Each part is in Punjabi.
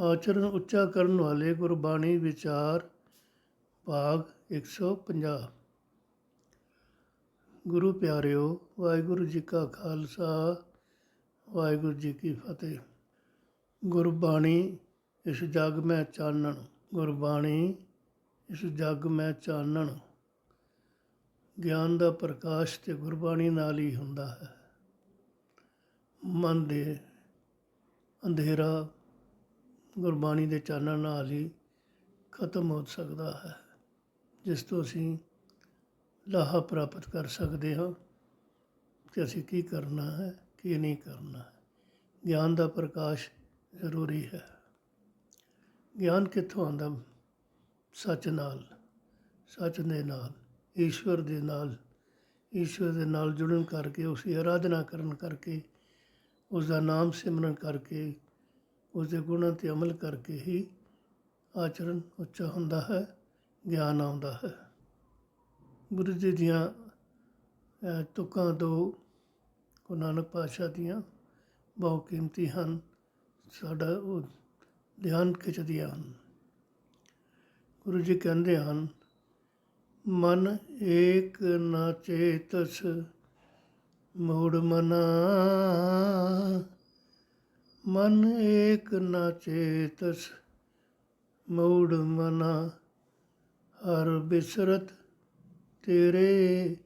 ਆਚਰਣ ਉੱਚਾ ਕਰਨ ਵਾਲੇ ਗੁਰਬਾਣੀ ਵਿਚਾਰ, ਭਾਗ 150 ਗੁਰੂ ਪਿਆਰਿਓ, ਵਾਹਿਗੁਰੂ ਜੀ ਕਾ ਖਾਲਸਾ, ਵਾਹਿਗੁਰੂ ਜੀ ਕੀ ਫਤਿਹ। ਗੁਰਬਾਣੀ ਇਸ ਜਗ ਮੈਂ ਚਾਨਣ, ਗੁਰਬਾਣੀ ਇਸ ਜਗ ਮੈਂ ਚਾਨਣ। ਗਿਆਨ ਦਾ ਪ੍ਰਕਾਸ਼ ਤੇ ਗੁਰਬਾਣੀ ਨਾਲ ਹੀ ਹੁੰਦਾ ਹੈ। ਮਨ ਦੇ ਅੰਧੇਰਾ ਗੁਰਬਾਣੀ ਦੇ ਚਾਨਣ ਨਾਲ ਹੀ ਖਤਮ ਹੋ ਸਕਦਾ ਹੈ, ਜਿਸ ਤੋਂ ਅਸੀਂ ਲਾਹਾ ਪ੍ਰਾਪਤ ਕਰ ਸਕਦੇ ਹਾਂ ਕਿ ਅਸੀਂ ਕੀ ਕਰਨਾ ਹੈ, ਕੀ ਨਹੀਂ ਕਰਨਾ ਹੈ। ਗਿਆਨ ਦਾ ਪ੍ਰਕਾਸ਼ ਜ਼ਰੂਰੀ ਹੈ। ਗਿਆਨ ਕਿੱਥੋਂ ਆਉਂਦਾ? ਸੱਚ ਨਾਲ, ਸੱਚ ਦੇ ਨਾਲ, ਈਸ਼ਵਰ ਦੇ ਨਾਲ। ਈਸ਼ਵਰ ਦੇ ਨਾਲ ਜੁੜਨ ਕਰਕੇ, ਉਸ ਦੀ ਆਰਾਧਨਾ ਕਰਨ ਕਰਕੇ, ਉਸ ਦਾ ਨਾਮ ਸਿਮਰਨ ਕਰਕੇ ਉਸ ਦੇ ਗੁਣਾਂ ਤੇ ਅਮਲ ਕਰਕੇ ਹੀ ਆਚਰਣ ਉੱਚਾ ਹੁੰਦਾ ਹੈ ਗਿਆਨ ਆਉਂਦਾ ਹੈ। ਗੁਰੂ ਜੀ ਦੀਆਂ ਅਹ, ਤੁਕਾਂ ਦੋ ਗੁਰੂ ਨਾਨਕ ਪਾਤਸ਼ਾਹ ਦੀਆਂ ਬਹੁਤ ਕੀਮਤੀ ਹਨ ਸਾਡਾ ਉਹ ਧਿਆਨ ਖਿੱਚਦੀਆਂ ਹਨ। ਗੁਰੂ ਜੀ ਕਹਿੰਦੇ ਹਨ ਮਨ ਏਕ ਨਾ ਚੇਤਸ ਮੂੜ ਮਨਾ ਮਨ ਏਕ ਨਾ ਚੇਤਸ, ਮੂੜ ਮਨਾ ਹਰ ਬਿਸਰਤ ਤੇਰੇ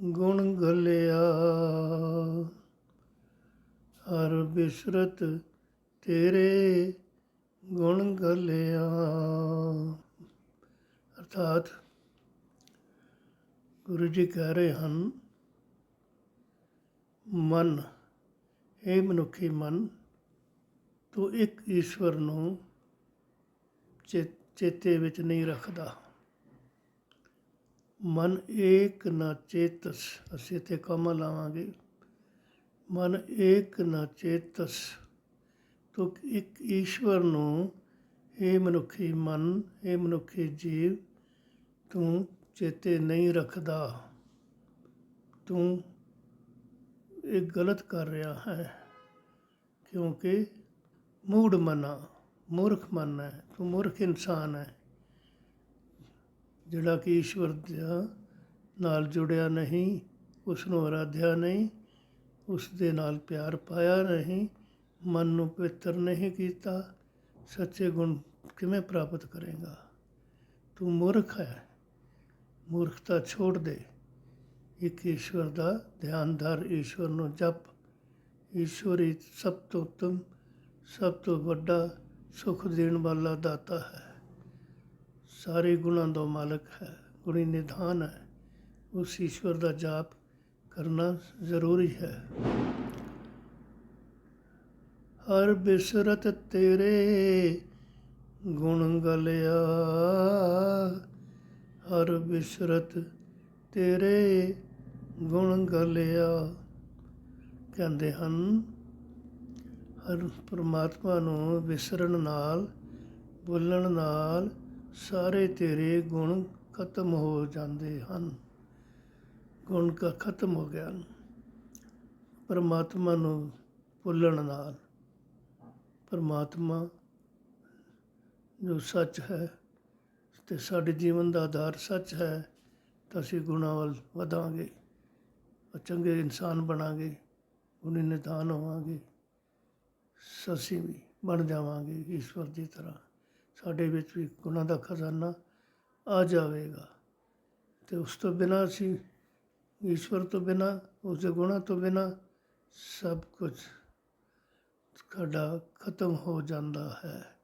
ਗੁਣ ਗਲਿਆ। ਹਰ ਬਿਸਰਤ ਤੇਰੇ ਗੁਣ ਗਲਿਆ। ਅਰਥਾਤ ਗੁਰੂ ਜੀ ਕਹਿ ਰਹੇ ਹਨ, ਮਨ ਇਹ ਮਨੁੱਖੀ ਮਨ ਤੂੰ ਇੱਕ ਈਸ਼ਵਰ ਨੂੰ ਚੇ- ਚੇਤੇ ਵਿੱਚ ਨਹੀਂ ਰੱਖਦਾ। ਮਨ ਏਕ ਨਾ ਚੇਤਸ, ਅਸੀਂ ਤੇ ਕਮਾ ਲਾਵਾਂਗੇ। ਮਨ ਏਕ ਨਾ ਚੇਤਸ, ਤੂੰ ਇੱਕ ਈਸ਼ਵਰ ਨੂੰ ਇਹ ਮਨੁੱਖੀ ਮਨ ਇਹ ਮਨੁੱਖੀ ਜੀਵ, ਤੂੰ ਚੇਤੇ ਨਹੀਂ ਰੱਖਦਾ। ਤੂੰ ਇਹ ਗਲਤ ਕਰ ਰਿਹਾ ਹੈ, ਕਿਉਂਕਿ ਮੂੜ ਮਨਾ, ਮੂਰਖ ਮਨ ਹੈ, ਤੂੰ ਮੂਰਖ ਇਨਸਾਨ ਹੈ। ਜਿਹੜਾ ਕਿ ਈਸ਼ਵਰ ਦਾ ਨਾਲ ਜੁੜਿਆ ਨਹੀਂ ਉਸ ਨੂੰ ਆਰਾਧਿਆ ਨਹੀਂ, ਉਸ ਦੇ ਨਾਲ ਪਿਆਰ ਪਾਇਆ ਨਹੀਂ, ਮਨ ਨੂੰ ਪਵਿੱਤਰ ਨਹੀਂ ਕੀਤਾ, ਸੱਚੇ ਗੁਣ ਕਿਵੇਂ ਪ੍ਰਾਪਤ ਕਰੇਗਾ? ਤੂੰ ਮੂਰਖ ਹੈ। ਮੂਰਖਤਾ ਛੋੜ ਦੇ। ਇੱਕ ਈਸ਼ਵਰ ਦਾ ਧਿਆਨਦਾਰ ਈਸ਼ਵਰ ਨੂੰ ਜਪ। ਈਸ਼ਵਰ ਹੀ ਸਭ ਤੋਂ ਉੱਤਮ ਸਭ ਤੋਂ ਵੱਡਾ ਸੁਖ ਦੇਣ ਵਾਲਾ ਦਾਤਾ ਹੈ। ਸਾਰੇ ਗੁਣਾਂ ਦਾ ਮਾਲਕ ਹੈ। ਗੁਣੀ ਨਿਧਾਨ ਹੈ। ਉਸ ਈਸ਼ਵਰ ਦਾ ਜਾਪ ਕਰਨਾ ਜ਼ਰੂਰੀ ਹੈ। ਹਰ ਬਿਸਰਤ ਤੇਰੇ ਗੁਣ ਗਲਿਆ। ਹਰ ਬਿਸਰਤ ਤੇਰੇ ਗੁਣ ਗਲਿਆ। ਕਹਿੰਦੇ ਹਨ ਹਰ ਪ੍ਰਮਾਤਮਾ ਨੂੰ ਵਿਸਰਨ ਨਾਲ, ਬੋਲਣ ਨਾਲ ਸਾਰੇ ਤੇਰੇ ਗੁਣ ਖਤਮ ਹੋ ਜਾਂਦੇ ਹਨ। ਗੁਣ ਕਾ ਖਤਮ ਹੋ ਗਿਆ। ਪਰਮਾਤਮਾ ਨੂੰ ਭੁੱਲਣ ਨਾਲ। ਪਰਮਾਤਮਾ ਜੋ ਸੱਚ ਹੈ ਤੇ ਸਾਡੇ ਜੀਵਨ ਦਾ ਆਧਾਰ ਸੱਚ ਹੈ, ਤਾਂ ਅਸੀਂ ਗੁਣਾਂ ਵੱਲ ਵਧਾਂਗੇ। ਚੰਗੇ ਇਨਸਾਨ ਬਣਾਂਗੇ। ਗੁਣੀ ਨਿਦਾਨ ਹੋਵਾਂਗੇ। ਸਸੀਂ ਵੀ ਬਣ ਜਾਵਾਂਗੇ ਈਸ਼ਵਰ ਦੀ ਤਰ੍ਹਾਂ। ਸਾਡੇ ਵਿੱਚ ਵੀ ਗੁਣਾਂ ਦਾ ਖਜ਼ਾਨਾ ਆ ਜਾਵੇਗਾ। ਤੇ ਉਸ ਤੋਂ ਬਿਨਾਂ ਅਸੀਂ ਈਸ਼ਵਰ ਤੋਂ ਬਿਨਾਂ, ਉਸ ਦੇ ਗੁਣਾਂ ਤੋਂ ਬਿਨਾਂ ਸਭ ਕੁਝ ਸਾਡਾ ਖਤਮ ਹੋ ਜਾਂਦਾ ਹੈ।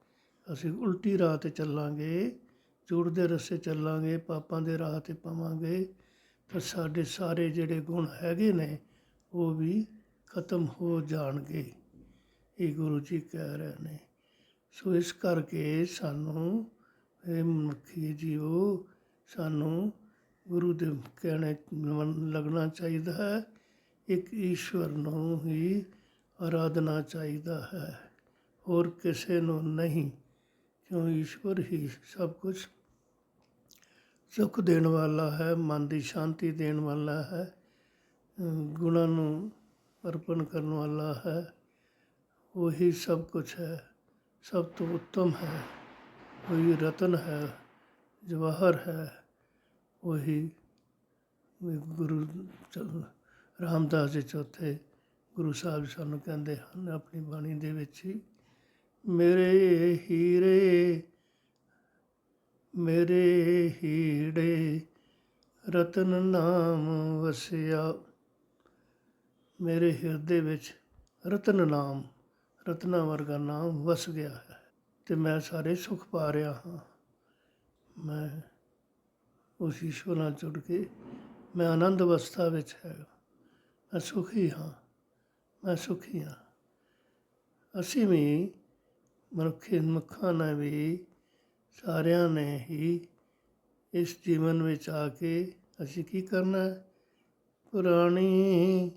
ਅਸੀਂ ਉਲਟੀ ਰਾਹ ਤੇ ਚੱਲਾਂਗੇ ਝੂਠ ਦੇ ਰਸਤੇ ਚੱਲਾਂਗੇ, ਪਾਪਾਂ ਦੇ ਰਾਹ ਤੇ ਪਾਵਾਂਗੇ। ਤਾਂ ਸਾਡੇ ਸਾਰੇ ਜਿਹੜੇ ਗੁਣ ਹੈਗੇ ਨੇ, ਉਹ ਵੀ ਖਤਮ ਹੋ ਜਾਣਗੇ। ਇਹ ਗੁਰੂ ਜੀ ਕਹਿ ਰਹੇ ਨੇ। ਸੋ ਇਸ ਕਰਕੇ ਸਾਨੂੰ ਇਹ ਮਨੁੱਖੀ ਜੀਵੋ, ਸਾਨੂੰ ਗੁਰੂ ਦੇ ਕਹਿਣੇ ਲੱਗਣਾ ਚਾਹੀਦਾ ਹੈ। ਇੱਕ ਈਸ਼ਵਰ ਨੂੰ ਹੀ ਆਰਾਧਨਾ ਚਾਹੀਦਾ ਹੈ। ਹੋਰ ਕਿਸੇ ਨੂੰ ਨਹੀਂ, ਕਿਉਂ ਈਸ਼ਵਰ ਹੀ ਸਭ ਕੁਝ ਸੁਖ ਦੇਣ ਵਾਲਾ ਹੈ, ਮਨ ਦੀ ਸ਼ਾਂਤੀ ਦੇਣ ਵਾਲਾ ਹੈ ਗੁਣਾਂ ਨੂੰ ਅਰਪਣ ਕਰਨ ਵਾਲਾ ਹੈ। ਉਹੀ ਸਭ ਕੁਝ ਹੈ ਸਭ ਤੋਂ ਉੱਤਮ ਹੈ ਉਹੀ ਰਤਨ ਹੈ ਜਵਾਹਰ ਹੈ ਉਹੀ ਗੁਰੂ ਚ- ਰਾਮਦਾਸ ਜੀ ਚੌਥੇ ਗੁਰੂ ਸਾਹਿਬ ਸਾਨੂੰ ਕਹਿੰਦੇ ਹਨ ਆਪਣੀ ਬਾਣੀ ਦੇ ਵਿੱਚ ਹੀ ਮੇਰੇ ਹੀਰੇ ਮੇਰੇ ਹੀੜੇ ਰਤਨ ਨਾਮ ਵਸਿਆ ਮੇਰੇ ਹਿਰਦੇ ਵਿੱਚ ਰਤਨ ਨਾਮ ਰਤਨਾ ਵਰਗਾ ਨਾਮ ਵਸ ਗਿਆ ਹੈ ਤੇ ਮੈਂ ਸਾਰੇ ਸੁਖ ਪਾ ਰਿਹਾ ਹਾਂ। ਮੈਂ ਉਸ ਈਸ਼ਵਰ ਨਾਲ ਜੁੜ ਕੇ ਮੈਂ ਆਨੰਦ ਅਵਸਥਾ ਵਿੱਚ ਹੈਗਾ ਮੈਂ ਸੁਖੀ ਹਾਂ। ਮੈਂ ਸੁਖੀ ਹਾਂ। ਅਸੀਂ ਵੀ ਮਨੁੱਖੀ ਮਨੁੱਖਾਂ ਨੇ ਵੀ ਸਾਰਿਆਂ ਨੇ ਹੀ ਇਸ ਜੀਵਨ ਵਿੱਚ ਆ ਕੇ ਅਸੀਂ ਕੀ ਕਰਨਾ ਹੈ? ਪੁਰਾਣੀ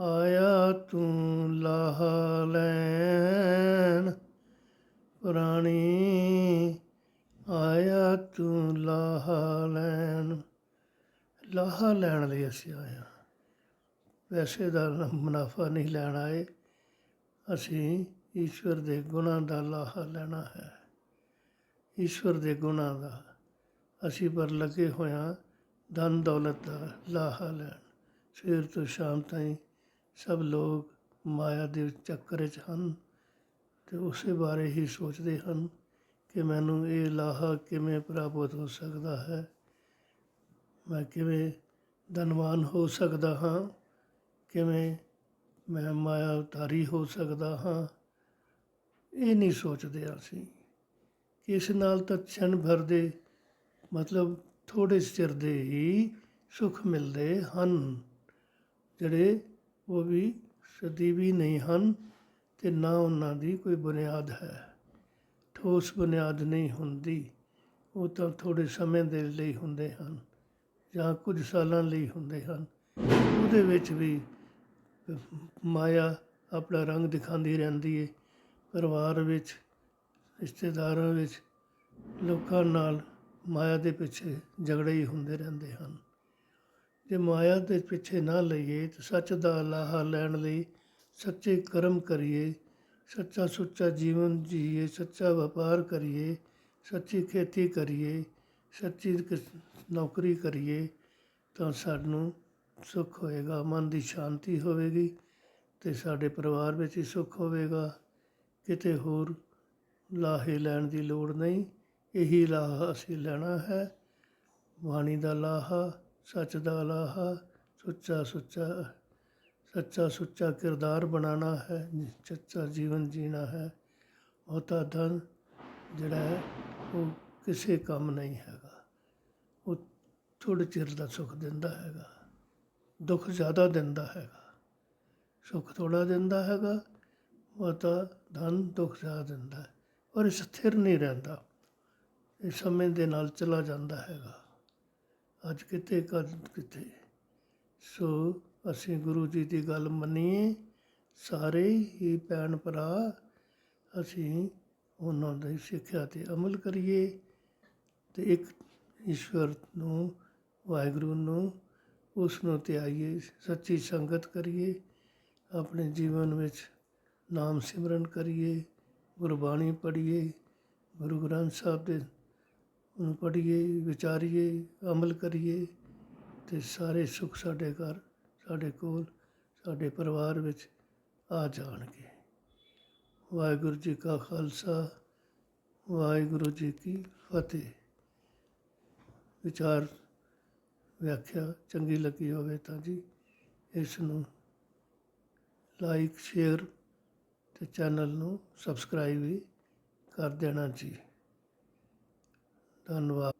ਆਇਆ ਤੂੰ ਲਾਹ ਲੈਣ। ਪੁਰਾਣੀ, ਆਇਆ ਤੂੰ ਲਾਹ ਲੈਣ। ਲਾਹ ਲੈਣ ਲਈ ਅਸੀਂ ਆਇਆ ਪੈਸੇ ਦਾ ਮੁਨਾਫਾ ਨਹੀਂ ਲੈਣ ਆਏ। ਅਸੀਂ ਈਸ਼ਵਰ ਦੇ ਗੁਣਾਂ ਦਾ ਲਾਹਾ ਲੈਣਾ ਹੈ। ਈਸ਼ਵਰ ਦੇ ਗੁਣਾਂ ਦਾ। ਅਸੀਂ ਪਰ ਲੱਗੇ ਹੋਇਆ ਧਨ ਦੌਲਤ ਦਾ ਲਾਹਾ ਲੈਣ। ਸਵੇਰ ਤੋਂ ਸ਼ਾਮ ਤਾਈਂ ਸਭ ਲੋਕ ਮਾਇਆ ਦੇ ਚੱਕਰ ਵਿੱਚ ਹਨ ਅਤੇ ਉਸੇ ਬਾਰੇ ਹੀ ਸੋਚਦੇ ਹਨ ਕਿ ਮੈਨੂੰ ਇਹ ਲਾਹਾ ਕਿਵੇਂ ਪ੍ਰਾਪਤ ਹੋ ਸਕਦਾ ਹੈ। ਮੈਂ ਕਿਵੇਂ ਧਨਵਾਨ ਹੋ ਸਕਦਾ ਹਾਂ? ਕਿਵੇਂ ਮੈਂ ਮਾਇਆ ਉਤਾਰੀ ਹੋ ਸਕਦਾ ਹਾਂ? ਇਹ ਨਹੀਂ ਸੋਚਦੇ ਅਸੀਂ ਕਿ ਇਸ ਨਾਲ ਤਾਂ ਛਣ ਭਰ ਦੇ ਮਤਲਬ ਥੋੜੇ ਚਿਰ ਦੇ ਹੀ ਸੁਖ ਮਿਲਦੇ ਹਨ, ਜਿਹੜੇ ਉਹ ਵੀ ਸਦੀਵੀ ਨਹੀਂ ਹਨ ਤੇ ਨਾ ਉਹਨਾਂ ਦੀ ਕੋਈ ਬੁਨਿਆਦ ਹੈ। ਠੋਸ ਬੁਨਿਆਦ ਨਹੀਂ ਹੁੰਦੀ। ਉਹ ਤਾਂ ਥੋੜੇ ਸਮੇਂ ਦੇ ਲਈ ਹੁੰਦੇ ਹਨ ਜਾਂ ਕੁਝ ਸਾਲਾਂ ਲਈ ਹੁੰਦੇ ਹਨ। ਉਹਦੇ ਵਿੱਚ ਵੀ ਮਾਇਆ ਆਪਣਾ ਰੰਗ ਦਿਖਾਉਂਦੀ ਰਹਿੰਦੀ ਹੈ ਪਰਿਵਾਰ ਵਿੱਚ, ਰਿਸ਼ਤੇਦਾਰਾਂ ਵਿੱਚ ਲੋਕਾਂ ਨਾਲ ਮਾਇਆ ਦੇ ਪਿੱਛੇ ਝਗੜੇ ਹੀ ਹੁੰਦੇ ਰਹਿੰਦੇ ਹਨ। ਜੇ ਮਾਇਆ ਦੇ ਪਿੱਛੇ ਨਾ ਲਈਏ ਤੇ ਸੱਚ ਦਾ ਲਾਹਾ ਲੈਣ ਲਈ ਸੱਚੇ ਕਰਮ ਕਰੀਏ। ਸੱਚਾ ਸੁੱਚਾ ਜੀਵਨ ਜੀਏ, ਸੱਚਾ ਵਪਾਰ ਕਰੀਏ, ਸੱਚੀ ਖੇਤੀ ਕਰੀਏ, ਸੱਚੀ ਨੌਕਰੀ ਕਰੀਏ ਤਾਂ ਸਾਨੂੰ ਸੁੱਖ ਹੋਏਗਾ, ਮਨ ਦੀ ਸ਼ਾਂਤੀ ਹੋਵੇਗੀ ਤੇ ਸਾਡੇ ਪਰਿਵਾਰ ਵਿੱਚ ਹੀ ਸੁੱਖ ਹੋਵੇਗਾ। ਕਿਤੇ ਹੋਰ ਲਾਹੇ ਲੈਣ ਦੀ ਲੋੜ ਨਹੀਂ, ਇਹੀ ਲਾਹਾ ਅਸੀਂ ਲੈਣਾ ਹੈ, ਬਾਣੀ ਦਾ ਲਾਹਾ। ਸੱਚ ਦਾ ਲਾਹਾ ਸੁੱਚਾ ਸੁੱਚਾ, ਸੱਚਾ ਸੁੱਚਾ ਕਿਰਦਾਰ ਬਣਾਉਣਾ ਹੈ, ਸੱਚਾ ਜੀਵਨ ਜੀਣਾ ਹੈ। ਬਹੁਤਾ ਧਨ ਜਿਹੜਾ ਹੈ, ਉਹ ਕਿਸੇ ਕੰਮ ਨਹੀਂ ਹੈਗਾ। ਉਹ ਥੋੜ੍ਹੇ ਚਿਰ ਦਾ ਸੁੱਖ ਦਿੰਦਾ ਹੈਗਾ। ਦੁੱਖ ਜ਼ਿਆਦਾ ਦਿੰਦਾ ਹੈਗਾ। ਸੁੱਖ ਥੋੜਾ ਦਿੰਦਾ ਹੈਗਾ ਬਹੁਤਾ ਧਨ ਦੁੱਖ ਜ਼ਿਆਦਾ ਦਿੰਦਾ ਹੈ। ਔਰ ਇਹ ਸਥਿਰ ਨਹੀਂ ਰਹਿੰਦਾ। ਇਹ ਸਮੇਂ ਦੇ ਨਾਲ ਚਲਾ ਜਾਂਦਾ ਹੈਗਾ। ਅੱਜ ਕਿਤੇ ਕੱਲ ਕਿਤੇ ਸੋ ਅਸੀਂ ਗੁਰੂ ਜੀ ਦੀ ਗੱਲ ਮੰਨੀਏ। ਸਾਰੇ ਹੀ ਭੈਣ ਭਰਾ, ਅਸੀਂ ਉਹਨਾਂ ਦੀ ਸਿੱਖਿਆ ਤੇ ਅਮਲ ਕਰੀਏ ਤੇ ਇੱਕ ਈਸ਼ਵਰ ਨੂੰ, ਵਾਹਿਗੁਰੂ ਨੂੰ, ਉਸ ਨੂੰ ਧਿਆਈਏ, ਸੱਚੀ ਸੰਗਤ ਕਰੀਏ, ਆਪਣੇ ਜੀਵਨ ਵਿੱਚ ਨਾਮ ਸਿਮਰਨ ਕਰੀਏ, ਗੁਰਬਾਣੀ ਪੜ੍ਹੀਏ, ਗੁਰੂ ਗ੍ਰੰਥ ਸਾਹਿਬ ਦੇ ਉਹਨੂੰ ਪੜ੍ਹੀਏ, ਵਿਚਾਰੀਏ, ਅਮਲ ਕਰੀਏ ਅਤੇ ਸਾਰੇ ਸੁੱਖ ਸਾਡੇ ਘਰ, ਸਾਡੇ ਕੋਲ, ਸਾਡੇ ਪਰਿਵਾਰ ਵਿੱਚ ਆ ਜਾਣਗੇ। ਵਾਹਿਗੁਰੂ ਜੀ ਕਾ ਖਾਲਸਾ, ਵਾਹਿਗੁਰੂ ਜੀ ਕੀ ਫਤਿਹ। ਵਿਚਾਰ ਵਿਆਖਿਆ ਚੰਗੀ ਲੱਗੀ ਹੋਵੇ ਤਾਂ ਜੀ ਇਸ ਨੂੰ ਲਾਈਕ ਸ਼ੇਅਰ ਤੇ ਚੈਨਲ ਨੂੰ ਸਬਸਕ੍ਰਾਈਬ ਵੀ ਕਰ ਦੇਣਾ ਜੀ। ধন্যবাদ।